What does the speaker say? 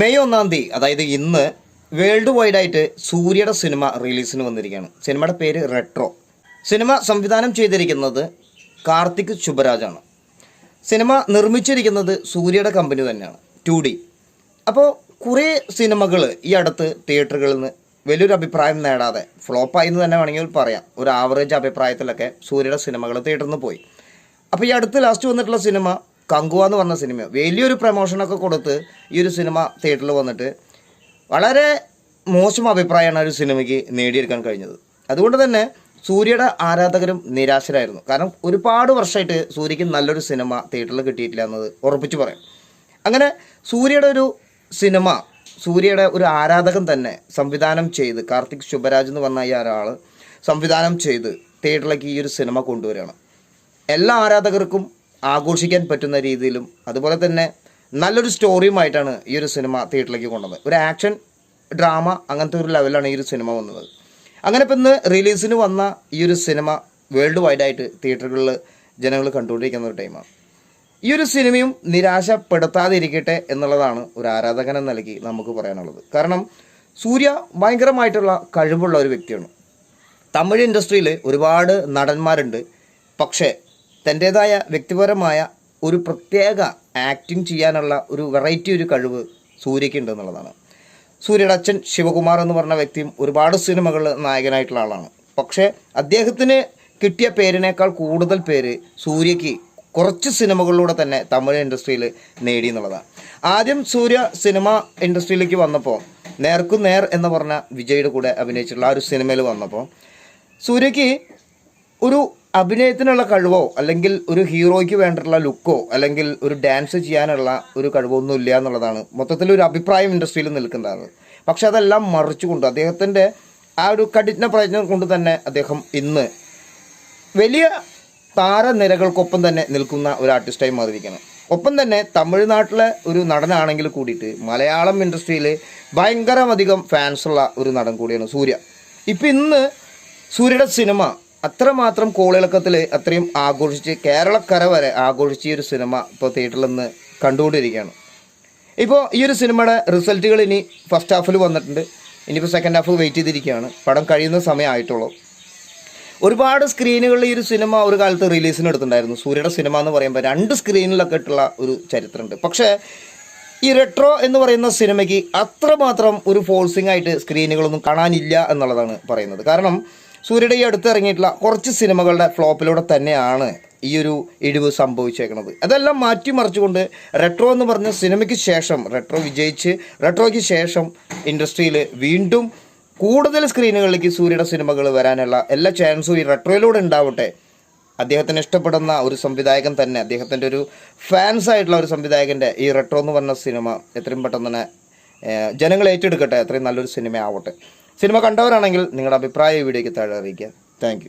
May ഒന്നാം തീയതി അതായത് ഇന്ന് വേൾഡ് വൈഡ് ആയിട്ട് സൂര്യയുടെ സിനിമ റിലീസിന് വന്നിരിക്കുകയാണ്. സിനിമയുടെ പേര് റെട്രോ സിനിമ സംവിധാനം ചെയ്തിരിക്കുന്നത് കാർത്തിക് ശുഭരാജാണ് സിനിമ നിർമ്മിച്ചിരിക്കുന്നത് സൂര്യയുടെ കമ്പനി തന്നെയാണ് ടു ഡി അപ്പോൾ കുറേ സിനിമകൾ ഈ അടുത്ത് തിയേറ്ററുകളിൽ നിന്ന് വലിയൊരു അഭിപ്രായം നേടാതെ ഫ്ലോപ്പായി എന്ന് തന്നെ വേണമെങ്കിൽ പറയാം. ഒരു ആവറേജ് അഭിപ്രായത്തിലൊക്കെ സൂര്യയുടെ സിനിമകൾ തിയേറ്ററിൽ നിന്ന് പോയി. അപ്പോൾ ഈ അടുത്ത് ലാസ്റ്റ് വന്നിട്ടുള്ള സിനിമ കങ്കുവ എന്ന് പറഞ്ഞ സിനിമ. വലിയൊരു പ്രമോഷനൊക്കെ കൊടുത്ത് ഈ ഒരു സിനിമ തിയേറ്ററിൽ വന്നിട്ട് വളരെ മോശം അഭിപ്രായമാണ് ഒരു സിനിമയ്ക്ക് നേടിയെടുക്കാൻ കഴിഞ്ഞത്. അതുകൊണ്ട് തന്നെ സൂര്യയുടെ ആരാധകരും നിരാശരായിരുന്നു. കാരണം ഒരുപാട് വർഷമായിട്ട് സൂര്യയ്ക്ക് നല്ലൊരു സിനിമ തിയേറ്ററിൽ കിട്ടിയിട്ടില്ല എന്നത് ഉറപ്പിച്ച് പറയാം. അങ്ങനെ സൂര്യയുടെ ഒരു സിനിമ സൂര്യയുടെ ഒരു ആരാധകൻ തന്നെ സംവിധാനം ചെയ്ത് കാർത്തിക് ശുഭരാജ് എന്ന് പറഞ്ഞ ഈ ഒരാൾ സംവിധാനം ചെയ്ത് തിയേറ്ററിലേക്ക് ഈ ഒരു സിനിമ കൊണ്ടുവരികയാണ്. എല്ലാ ആരാധകർക്കും ആഘോഷിക്കാൻ പറ്റുന്ന രീതിയിലും അതുപോലെ തന്നെ നല്ലൊരു സ്റ്റോറിയുമായിട്ടാണ് ഈ ഒരു സിനിമ തിയേറ്ററിലേക്ക് കൊണ്ടുവന്നത്. ഒരു ആക്ഷൻ ഡ്രാമ അങ്ങനത്തെ ഒരു ലെവലാണ് ഈ ഒരു സിനിമ വന്നത്. അങ്ങനെ ഇപ്പം ഇന്ന് റിലീസിന് വന്ന ഈ ഒരു സിനിമ വേൾഡ് വൈഡായിട്ട് തിയേറ്ററുകളിൽ ജനങ്ങൾ കണ്ടുകൊണ്ടിരിക്കുന്ന ഒരു ടൈമാണ്. ഈ ഒരു സിനിമയും നിരാശപ്പെടുത്താതെ ഇരിക്കട്ടെ എന്നുള്ളതാണ് ഒരു ആരാധകൻ നൽകി നമുക്ക് പറയാനുള്ളത്. കാരണം സൂര്യ ഭയങ്കരമായിട്ടുള്ള കഴിവുള്ള ഒരു വ്യക്തിയാണ്. തമിഴ് ഇൻഡസ്ട്രിയിൽ ഒരുപാട് നടന്മാരുണ്ട്. പക്ഷേ തന്റേതായ വ്യക്തിപരമായ ഒരു പ്രത്യേക ആക്ടിങ് ചെയ്യാനുള്ള ഒരു വെറൈറ്റി ഒരു കഴിവ് സൂര്യയ്ക്ക് ഉണ്ട് എന്നുള്ളതാണ്. സൂര്യയുടെ അച്ഛൻ ശിവകുമാർ എന്ന് പറഞ്ഞ വ്യക്തിയും ഒരുപാട് സിനിമകളിൽ നായകനായിട്ടുള്ള ആളാണ്. പക്ഷേ അദ്ദേഹത്തിന് കിട്ടിയ പേരിനേക്കാൾ കൂടുതൽ പേര് സൂര്യയ്ക്ക് കുറച്ച് സിനിമകളിലൂടെ തന്നെ തമിഴ് ഇൻഡസ്ട്രിയിൽ നേടി എന്നുള്ളതാണ്. ആദ്യം സൂര്യ സിനിമ ഇൻഡസ്ട്രിയിലേക്ക് വന്നപ്പോൾ നേർക്കു നേർ എന്ന് പറഞ്ഞ വിജയുടെ കൂടെ അഭിനയിച്ചിട്ടുള്ള ആ ഒരു സിനിമയിൽ വന്നപ്പോൾ സൂര്യയ്ക്ക് ഒരു അഭിനയത്തിനുള്ള കഴിവോ അല്ലെങ്കിൽ ഒരു ഹീറോയ്ക്ക് വേണ്ടിയിട്ടുള്ള ലുക്കോ അല്ലെങ്കിൽ ഒരു ഡാൻസ് ചെയ്യാനുള്ള ഒരു കഴിവോ ഒന്നും ഇല്ല എന്നുള്ളതാണ്. മൊത്തത്തിൽ ഒരു അഭിപ്രായം ഇൻഡസ്ട്രിയിൽ നിൽക്കുന്നതാണ്. പക്ഷെ അതെല്ലാം മറിച്ചുകൊണ്ട് അദ്ദേഹത്തിന്റെ ആ ഒരു കഠിന പ്രയത്നം കൊണ്ട് തന്നെ അദ്ദേഹം ഇന്ന് വലിയ താരനിരകൾക്കൊപ്പം തന്നെ നിൽക്കുന്ന ഒരു ആർട്ടിസ്റ്റായി മാറിയിരിക്കണം ഒപ്പം തന്നെ തമിഴ്നാട്ടിലെ ഒരു നടനാണെങ്കിൽ കൂടിയിട്ട് മലയാളം ഇൻഡസ്ട്രിയിൽ ഭയങ്കരമധികം ഫാൻസുള്ള ഒരു നടൻ കൂടിയാണ് സൂര്യ. ഇപ്പം ഇന്ന് സൂര്യയുടെ സിനിമ അത്രമാത്രം കോളിളക്കത്തിൽ അത്രയും ആഘോഷിച്ച് കേരളക്കര വരെ ആഘോഷിച്ച ഈ ഒരു സിനിമ ഇപ്പോൾ തിയേറ്ററിൽ നിന്ന് കണ്ടുകൊണ്ടിരിക്കുകയാണ്. ഇപ്പോൾ ഈ ഒരു സിനിമയുടെ റിസൾട്ടുകൾ ഇനി ഫസ്റ്റ് ഹാഫിൽ വന്നിട്ടുണ്ട്. ഇനിയിപ്പോൾ സെക്കൻഡ് ഹാഫ് വെയിറ്റ് ചെയ്തിരിക്കുകയാണ്. പടം കഴിയുന്ന സമയമായിട്ടുള്ളൂ ഒരുപാട് സ്ക്രീനുകളിൽ ഈ ഒരു സിനിമ ഒരു കാലത്ത് റിലീസിന് എടുത്തിട്ടുണ്ടായിരുന്നു. സൂര്യയുടെ സിനിമ എന്ന് പറയുമ്പോൾ രണ്ട് സ്ക്രീനിലൊക്കെ ഇട്ടുള്ള ഒരു ചരിത്രമുണ്ട്. പക്ഷേ ഈ റെട്രോ എന്ന് പറയുന്ന സിനിമയ്ക്ക് അത്രമാത്രം ഒരു ഫോഴ്സിംഗ് ആയിട്ട് സ്ക്രീനുകളൊന്നും കാണാനില്ല എന്നുള്ളതാണ് പറയുന്നത്. കാരണം സൂര്യയുടെ ഈ അടുത്ത് ഇറങ്ങിയിട്ടുള്ള കുറച്ച് സിനിമകളുടെ ഫ്ലോപ്പിലൂടെ തന്നെയാണ് ഈ ഒരു ഇടിവ് സംഭവിച്ചേക്കുന്നത് അതെല്ലാം മാറ്റിമറിച്ചുകൊണ്ട് റെട്രോ എന്ന് പറഞ്ഞ സിനിമയ്ക്ക് ശേഷം റെട്രോ വിജയിച്ച് റെട്രോയ്ക്ക് ശേഷം ഇൻഡസ്ട്രിയിൽ വീണ്ടും കൂടുതൽ സ്ക്രീനുകളിലേക്ക് സൂര്യയുടെ സിനിമകൾ വരാനുള്ള എല്ലാ ചാൻസും ഈ റെട്രോയിലൂടെ ഉണ്ടാവട്ടെ. അദ്ദേഹത്തിന് ഇഷ്ടപ്പെടുന്ന ഒരു സംവിധായകൻ തന്നെ അദ്ദേഹത്തിന്റെ ഒരു ഫാൻസ് ആയിട്ടുള്ള ഒരു സംവിധായകന്റെ ഈ റെട്രോ എന്ന് പറഞ്ഞ സിനിമ എത്രയും പെട്ടെന്ന് തന്നെ ജനങ്ങൾ ഏറ്റെടുക്കട്ടെ അത്രയും നല്ലൊരു സിനിമ ആവട്ടെ സിനിമ കണ്ടവരാണെങ്കിൽ നിങ്ങളുടെ അഭിപ്രായം വീഡിയോയ്ക്ക് താഴെ അറിയിക്കുക. താങ്ക്